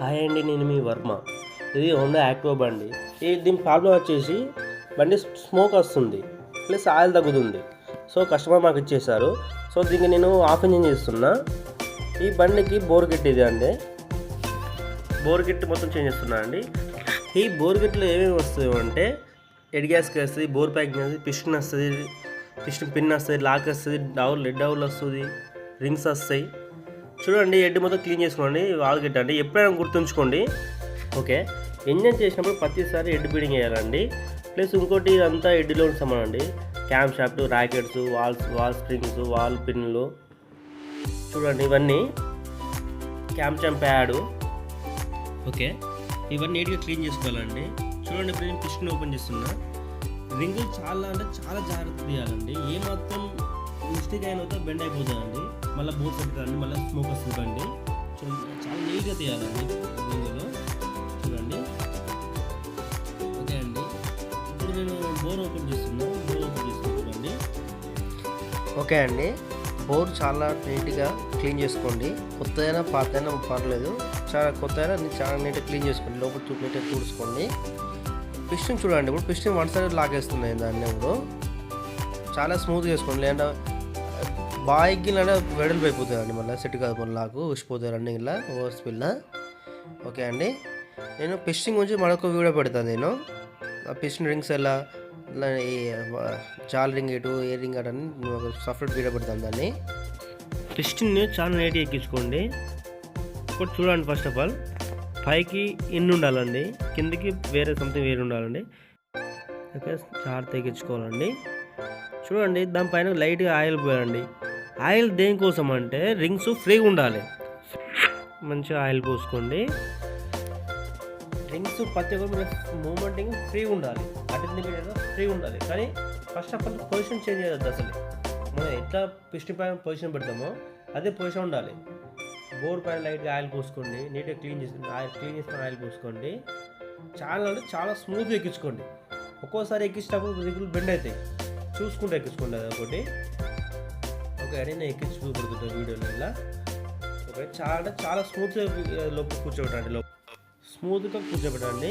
Hi అండి నేను మీ వర్మ. ఇది హోండా యాక్టివా బండి. ఈ దీని ప్రాబ్లం వచ్చేసి బండి స్మోక్ వస్తుంది ప్లస్ ఆయిల్ తగ్గుతుంది. సో కస్టమర్ మాకు ఇచ్చేసారు. సో దీనికి నేను ఆఫ్ ఇంజిన్ చేస్తున్నా. ఈ బండికి బోర్ కిట్ ఇది అండి. బోర్ కిట్ మొత్తం చేంజ్ చేస్తున్నా అండి. ఈ బోర్ కిట్లో ఏమేమి వస్తాయి అంటే ఎడ్ గ్యాస్కి వస్తుంది బోర్ ప్యాకింగ్ వస్తుంది పిస్టన్ వస్తుంది పిస్టన్ పిన్ వస్తుంది లాక్ వస్తుంది డౌల్ రెడ్ డౌల్ వస్తుంది రింగ్స్ వస్తాయి. చూడండి ఎడ్డు మొత్తం క్లీన్ చేసుకోండి వాల్ అండి ఎప్పుడైనా గుర్తుంచుకోండి. ఓకే. ఇంజన్ చేసినప్పుడు ప్రతిసారి ఎడ్ బీడింగ్ వేయాలండి. ప్లస్ ఇంకోటి ఇదంతా ఎడ్లో సమానండి camshaft rackets valves valve springs valve పిన్లు. చూడండి ఇవన్నీ క్యామ్ చామ్ ప్యాడు ఓకే. ఇవన్నీ నీట్గా క్లీన్ చేసుకోవాలండి. చూడండి ఇప్పుడు నేను పిస్టన్ ఓపెన్ చేస్తున్నా. రింగులు చాలా అంటే చాలా జాగ్రత్త తీయాలండి. ఏ మాత్రం మిస్టేక్ అయిన తర్వాత బెండ్ అయిపోతుందండి మళ్ళీ బోట్ పెట్టుకోండి మళ్ళీ స్మోక్ వస్తుంది బండి. చాలా నీట్గా తీయాలండి దీనిలో చూడండి. ఓకే అండి. ఇప్పుడు నేను బోర్ ఓపెన్ చేస్తున్నాను బోర్ ఓపెన్ చేస్తున్నాను చూడండి. ఓకే అండి. బోర్ చాలా నీట్గా క్లీన్ చేసుకోండి. కొత్త అయినా పాత అయినా పర్లేదు. చాలా కొత్త అయినా చాలా నీట్గా క్లీన్ చేసుకోండి. లోపల చూపు నీట్గా తుడుచుకోండి. పిస్టింగ్ చూడండి. ఇప్పుడు పిస్టింగ్ వన్ సైడ్ లాగేస్తుంది దాన్ని ఇప్పుడు చాలా స్మూత్ చేసుకోండి. లేదంటే బాగా వెడల్పు అయిపోతుంది అండి మళ్ళీ. సెట్ కాదు మళ్ళీ నాకు. ఉసిపోతుంది రన్నింగ్లో ఓవర్ స్పీడ్లో ఓకే అండి. నేను పిస్టింగ్ గురించి మరొక వీడియో పెడతాను నేను. ఆ పిస్టింగ్ రింగ్స్ ఎలా ఈ జాల్ రింగ్ ఇటు ఏ రింగ్ అటు అని సఫరేట్ ఒక సపరేట్ వీడియో పెడతాను దాన్ని. పిస్టింగ్ని చాలా నీట్గా ఎక్కించుకోండి. ఇప్పుడు చూడండి ఫస్ట్ ఆఫ్ ఆల్. పైకి ఇన్ని ఉండాలండి. కిందకి వేరే సంథింగ్ వేరే ఉండాలండి. ఓకే చార్ తెగించుకోవాలండి చూడండి దానిపైన లైట్గా ఆయిల్ పోయాలండి. ఆయిల్ దేనికోసం అంటే రింగ్స్ ఫ్రీగా ఉండాలి. మంచిగా ఆయిల్ పోసుకోండి. రింగ్స్ ప్రతి ఒక్కరు మూమెంటింగ్ ఫ్రీగా ఉండాలి. అటు ఫ్రీగా ఉండాలి. కానీ first of all position change చేయద్దు అసలు. మనం ఎట్లా పిస్టి పైన పొజిషన్ పెడతామో అదే పొజిషన్ ఉండాలి. బోర్ పైన లైట్గా ఆయిల్ పోసుకోండి. నీట్గా క్లీన్ చేసి ఆయిల్ క్లీన్ చేసుకుని ఆయిల్ పోసుకోండి. చాలా అంటే చాలా స్మూత్గా ఎక్కించుకోండి. ఒక్కోసారి ఎక్కించినప్పుడు రిగులు బెండ్ అవుతాయి. చూసుకుంటూ ఎక్కించుకోండి అది ఒకటి ఒక అని ఎక్కించి చూపెడుతుంటా వీడియోలలో ఒక చాలా చాలా స్మూత్గా లోపల కూర్చోబెట్టండి లోపల. స్మూత్గా కూర్చోబెట్టండి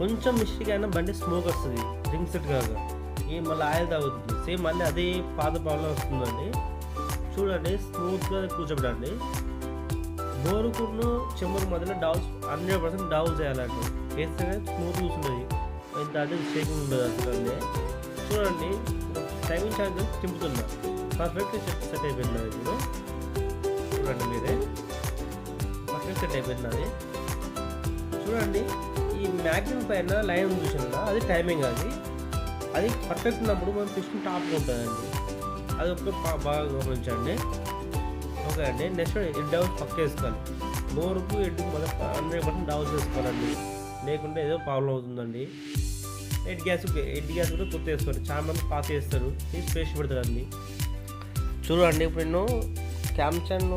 కొంచెం మిస్టేక్ అయినా బండి స్మోక్ వస్తుంది రింగ్ సెట్ కాదు ఈ మళ్ళీ ఆయిల్ తాగుతుంది. సేమ్ మళ్ళీ అదే పాత ప్రాబ్లం వస్తుందండి. చూడండి స్మూత్గా కూర్చోబెట్టండి బోరుకును చెమ్మరు మధ్యలో డౌల్స్ హండ్రెడ్ పర్సెంట్ డౌల్ చేయాలండి. వేస్తే స్మూత్ కూర్చుంటుంది ఇంత అదే షేకింగ్ ఉండదు అసలు చూడండి టైమింగ్ ఛార్జెస్ తింపుతున్నా పర్ఫెక్ట్ సెట్ సెట్ అయిపోయింది ఇప్పుడు చూడండి మీరే పర్ఫెక్ట్ సెట్ అయిపోయింది చూడండి ఈ మ్యాగ్జిమం పైన లైన్ చూసినా అది టైమింగ్ అది అది పర్ఫెక్ట్ ఉన్నప్పుడు మనం పిస్టన్ టాప్ ఉంటుందండి అది ఒక బాగా గమనించండి ఓకే అండి నెక్స్ట్ ఎడ్ డౌన్స్ పక్క వేసుకోవాలి బోరుకు ఎడ్డు మొదట హండ్రెడ్ పర్సెంట్ డౌన్స్ వేసుకోవాలండి లేకుంటే ఏదో ప్రాబ్లం అవుతుందండి ఎడ్ గ్యాస్ ఎడ్ గ్యాస్ కూడా గుర్తు వేసుకోండి చాలా మంది పాత వేస్తారు తీసి పేస్ట్ పెడతారండి చూడండి ఇప్పుడు నేను క్యామ్చన్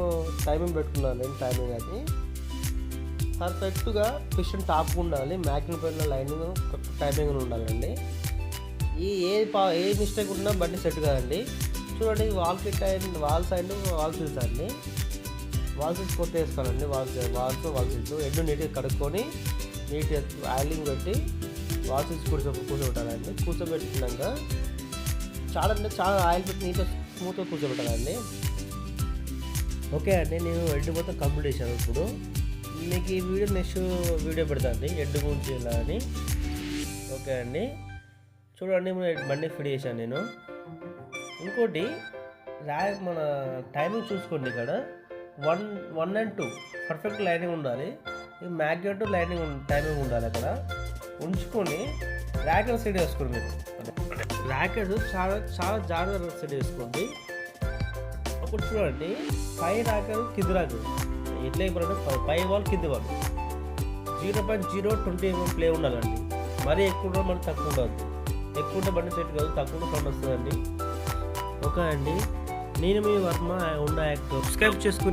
టైమింగ్ పెట్టుకున్నాను నేను టైమింగ్ అది. పర్ఫెక్ట్గా పిస్టన్ టాప్గా ఉండాలి మ్యాకింగ్ పైన లైనింగ్ టైమింగ్ ఉండాలండి. ఈ ఏ పా ఏ మిస్టేక్ ఉన్నా బండి సెట్ కాదండి. చూడండి valve kit and valve side valve seals అండి. వాల్ సీల్స్ కొత్త వేసుకోవాలండి valve valves valve seals head నీట్గా కడుక్కొని నీట్గా ఆయిలింగ్ పెట్టి వాల్ సీల్స్ కూర్చో కూర్చోబెట్టాలండి. కూర్చోబెట్టినాక చాలా అంటే చాలా ఆయిల్ పెట్టి నీట్గా స్మూత్గా కూర్చోబెట్టాలండి. ఓకే అండి నేను ఎడ్డు మొత్తం కంప్లీట్ చేశాను ఇప్పుడు. మీకు ఈ వీడియో నెక్స్ట్ వీడియో పెడతాను ఎడ్డు గురించి ఇలా అని. ఓకే అండి. చూడండి బండి ఫిట్ చేశాను నేను. ఇంకోటి రా మన టైమింగ్ చూసుకోండి ఇక్కడ. One one and two. Perfect lining ఉండాలి. ఈ మ్యాగ్నెట్ లైనింగ్ టైమింగ్ ఉండాలి అక్కడ. ఉంచుకొని ర్యాకెట్ సెట్ వేసుకోండి మీరు. ర్యాకెట్ చాలా చాలా జాగ్రత్తగా సెట్ వేసుకోండి అప్పుడు చూడండి పై ర్యాకెట్ కింద ర్యాకెట్ ఎట్లా ఇప్పుడు పై వాల్ కింది వాళ్ళు. Zero point zero twenty mm play ఉండాలండి. మరీ ఎక్కువ ఉండదు తక్కువ ఉండదు. ఎక్కువ ఉంటే బండి సెట్ కాదు తక్కువ పండు వస్తుందండి. ఓకే అండి. నేను మీ వర్మ ఉండా యాక్ట్ సబ్స్క్రైబ్ చేసుకుంటే